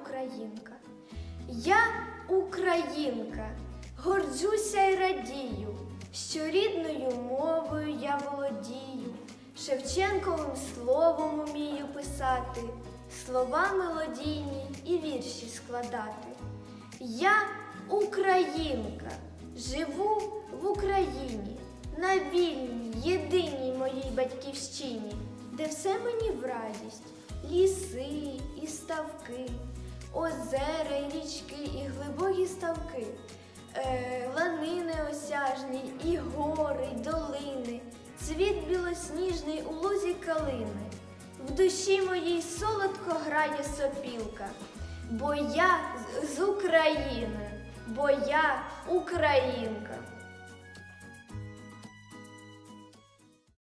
українка. Я українка, горджуся й радію, що рідною мовою я володію, Шевченковим словом умію писати, слова мелодійні і вірші складати. Я українка, живу в Україні, на вільній, єдиній моїй батьківщині, де все мені в радість, ліси і ставки, озера і річки, і глибокі ставки, е, ланини осяжні, і гори, й долини, цвіт білосніжний у лузі калини. В душі моїй солодко грає сопілка, бо я з України, бо я українка.